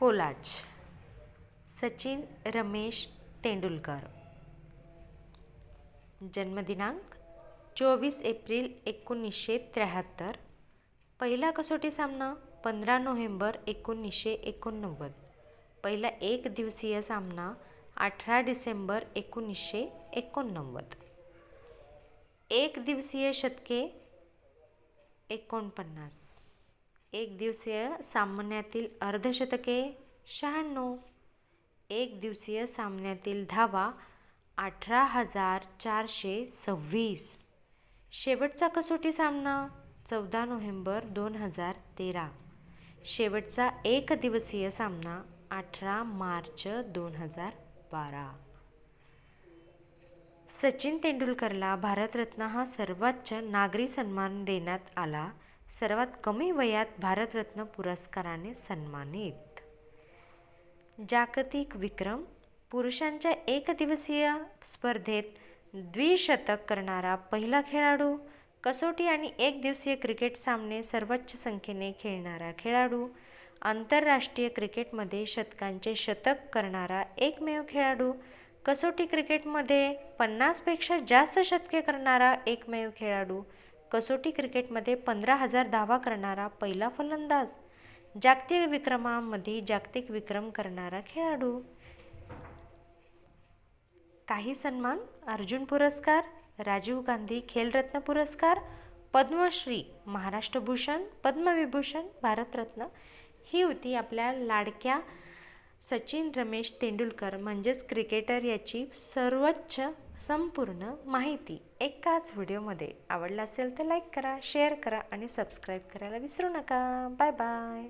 Collage Sachin Ramesh Tendulkar. जन्मदिनांक चोवीस एप्रिल एकोणीसशे त्र्याहत्तर. पहिला कसोटी सामना पंधरा नोव्हेंबर एकोणीसशे एकोणनव्वद. पहिला एक दिवसीय सामना अठरा डिसेंबर एकोणीसशे एकोणनव्वद. एक दिवसीय शतके एकोणपन्नास. एक दिवसीय सामन्यातील अर्धशतके शहाण्णव. एक दिवसीय सामन्यातील धावा अठरा हजार चारशे सव्वीस. शेवटचा कसोटी सामना चौदा नोव्हेंबर दोन हजार तेरा. शेवटचा एक दिवसीय सामना अठरा मार्च दोन हजार बारा. सचिन तेंडुलकरला भारतरत्न हा सर्वोच्च नागरी सन्मान देण्यात आला. सर्वात कमी वयात भारतरत्न पुरस्काराने सन्मानित. जागतिक विक्रम पुरुषांच्या एकदिवसीय स्पर्धेत द्विशतक करणारा पहिला खेळाडू कसोटी आणि एकदिवसीय क्रिकेट सामने सर्वोच्च संख्येने खेळणारा खेळाडू आंतरराष्ट्रीय क्रिकेटमध्ये शतकांचे शतक करणारा एकमेव खेळाडू कसोटी क्रिकेटमध्ये पन्नासपेक्षा जास्त शतके करणारा एकमेव खेळाडू कसोटी क्रिकेटमध्ये पंधरा हजार धावा करणारा पहिला फलंदाज जागतिक विक्रमामध्ये जागतिक विक्रम करणारा खेळाडू. काही सन्मान अर्जुन पुरस्कार राजीव गांधी खेलरत्न पुरस्कार पद्मश्री महाराष्ट्र भूषण पद्मविभूषण भारतरत्न. ही होती आपल्या लाडक्या सचिन रमेश तेंडुलकर म्हणजेच क्रिकेटर याची सर्वोच्च संपूर्ण माहिती एकाच व्हिडिओमध्ये आवडला असेल तर लाईक करा शेअर करा आणि सबस्क्राईब करायला विसरू नका. Bye bye.